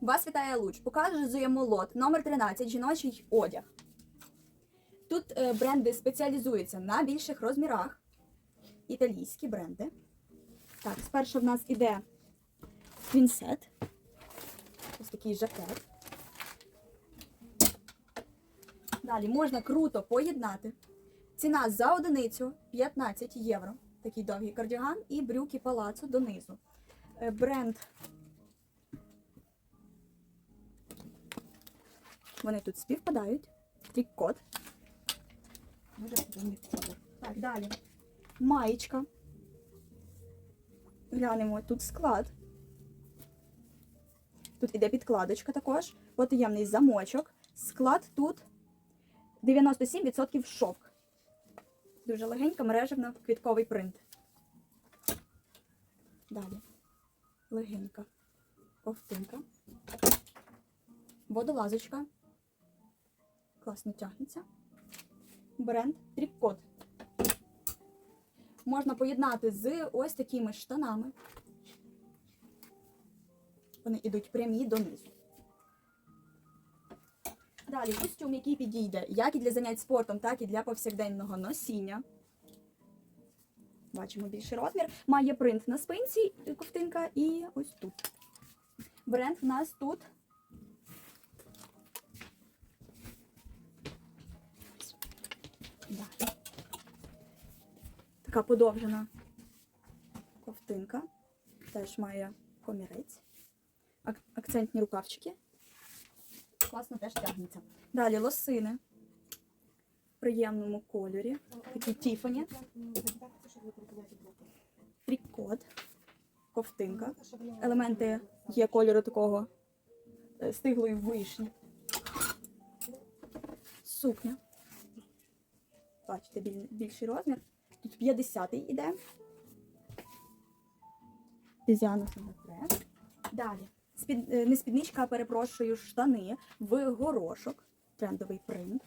Вас вітає Луч. Показуємо лот номер 13 жіночий одяг. Тут е, бренди спеціалізуються на більших розмірах. Італійські бренди. Так, спершу в нас іде твінсет. Ось такий жакет. Далі можна круто поєднати. Ціна за одиницю 15 євро. Такий довгий кардіган і брюки палацу донизу. Е, Бренд. Вони тут співпадають. Трік-код. Так, далі. Маєчка. Глянемо тут склад. Тут іде підкладочка також, потаємний замочок. Склад тут 97% шовк. Дуже легенька, мережевна, квітковий принт. Далі. Легенька. Ковтинка. Водолазочка. Класно тягнеться. Бренд трік-код. Можна поєднати з ось такими штанами. Вони йдуть прямі донизу. Далі костюм, який підійде як і для занять спортом, так і для повсякденного носіння. Бачимо більший розмір. Має принт на спинці ковтинка і ось тут. Бренд в нас тут. Далі. Така подовжена ковтинка. Теж має комірець. Акцентні рукавчики. Класно теж тягнеться. Далі лосини в приємному кольорі. Такі Тіфані. Трік-код. Ковтинка. Елементи є кольору такого е, стиглої вишні. Сукня. Бачите, більший розмір. Тут 50-й іде. Пізяна саме Далі. Спід, е, не спідничка, а перепрошую, штани в горошок. Трендовий принт.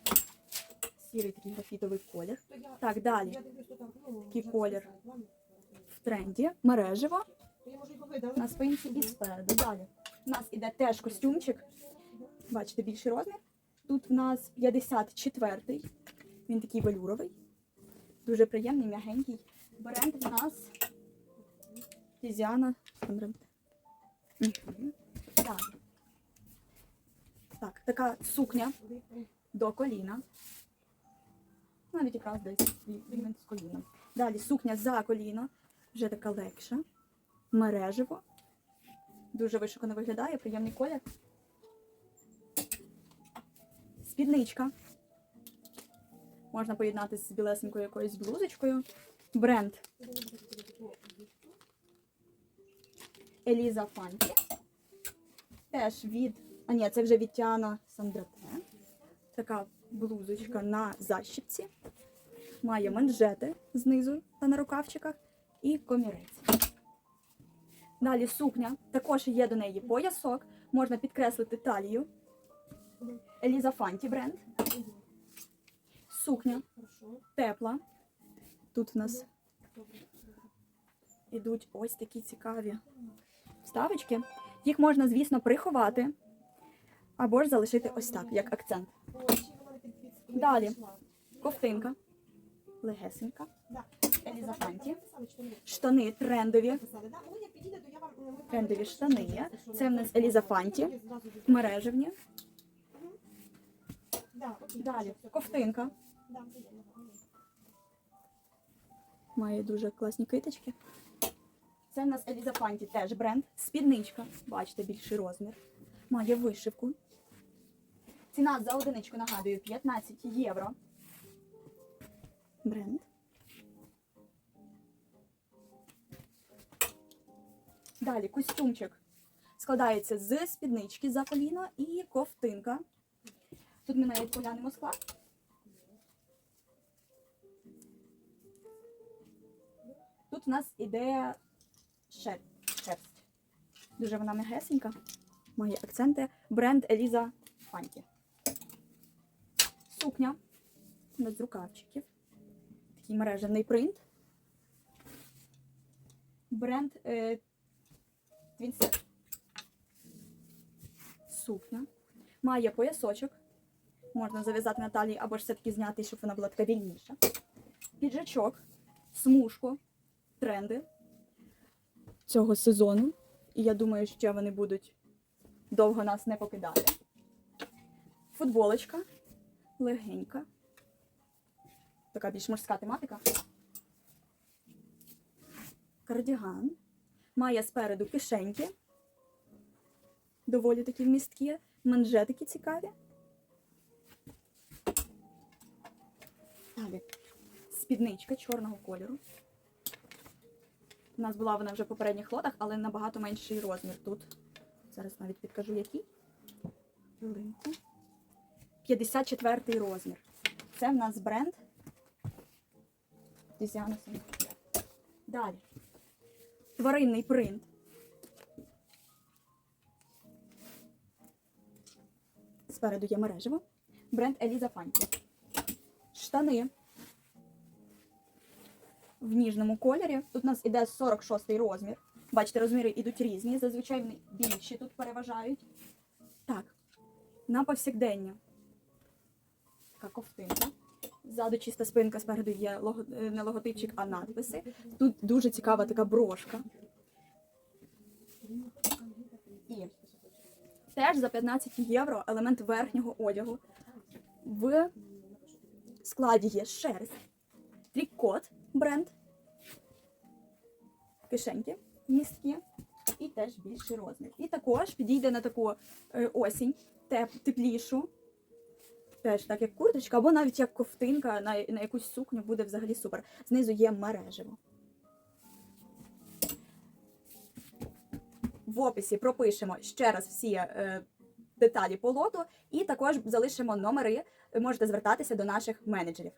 Сірий такий графітовий колір. Так, далі. Такий колір В тренді. Мережево. На спинці і спереду. Далі. У нас іде теж костюмчик. Бачите, більший розмір. Тут в нас 54-й. Він такий велюровий. Дуже приємний, м'ягенький. Бренд в нас Тізіана. Далі. Так, така сукня до коліна. Навіть якраз десь рівень з коліном. Далі сукня за коліно, вже така легша. Мережево. Дуже вишукано виглядає, приємний колір. Спідничка. Можна поєднати з білесенькою якоюсь блузочкою. Бренд Еліза Фанті. Теж від. А ні, це вже від Тіана Сандрате. Така блузочка на защіпці. Має манжети знизу та на рукавчиках і комірець. Далі сукня. Також є до неї поясок. Можна підкреслити талію. Еліза Фанті бренд. Сукня тепла. Тут у нас ідуть ось такі цікаві вставочки. Їх можна, звісно, приховати або ж залишити ось так, як акцент. Далі. Ковтинка. Легесенька. Еліза Фанті. Штани трендові. Трендові штани. Це в нас Еліза Фанті. Мережевні. Далі. Ковтинка. Має дуже класні киточки. Це в нас Еліза Фанті, теж бренд. Спідничка. Бачите, більший розмір. Має вишивку. Ціна за одиничку, нагадую, 15 євро. Бренд. Далі костюмчик складається з спіднички за коліно і ковтинка. Тут ми навіть поглянемо склад. Тут у нас іде шерсть. Дуже вона м'ягесенька. Має акценти. Бренд Еліза Фанті. Сукня без рукавчиків. Такий мережевний принт. Бренд е, Твінсет. сукня. Має поясочок. Можна зав'язати на талії або ж все-таки зняти, щоб вона була така вільніша. Піджачок, смужку, тренди цього сезону. І я думаю, що вони будуть довго нас не покидати. Футболочка легенька. Така більш морська тематика. Кардіган. Має спереду кишеньки. Доволі такі вмісткі. Манжетики цікаві. Спідничка чорного кольору. У нас була вона вже в попередніх лотах, але набагато менший розмір тут. Зараз навіть підкажу який. Хвилинку. 54 розмір. Це в нас бренд Tiziano Далі. Тваринний принт. Спереду є мережево. Бренд Еліза Фанті. Штани в ніжному кольорі. Тут у нас іде 46 розмір. Бачите, розміри йдуть різні. Зазвичай вони більші тут переважають. Так, на повсякдення. Така ковтинка. Ззаду чиста спинка, спереду є лого... е, не логотипчик, а надписи. Тут дуже цікава така брошка. І теж за 15 євро елемент верхнього одягу. В складі є шерсть, трікот бренд, кишеньки місткі і теж більший розмір. І також підійде на таку е, осінь, теп, теплішу. Теж так як курточка, або навіть як ковтинка на, на якусь сукню буде взагалі супер. Знизу є мережево. В описі пропишемо ще раз всі е, деталі по лоту, і також залишимо номери. Можете звертатися до наших менеджерів.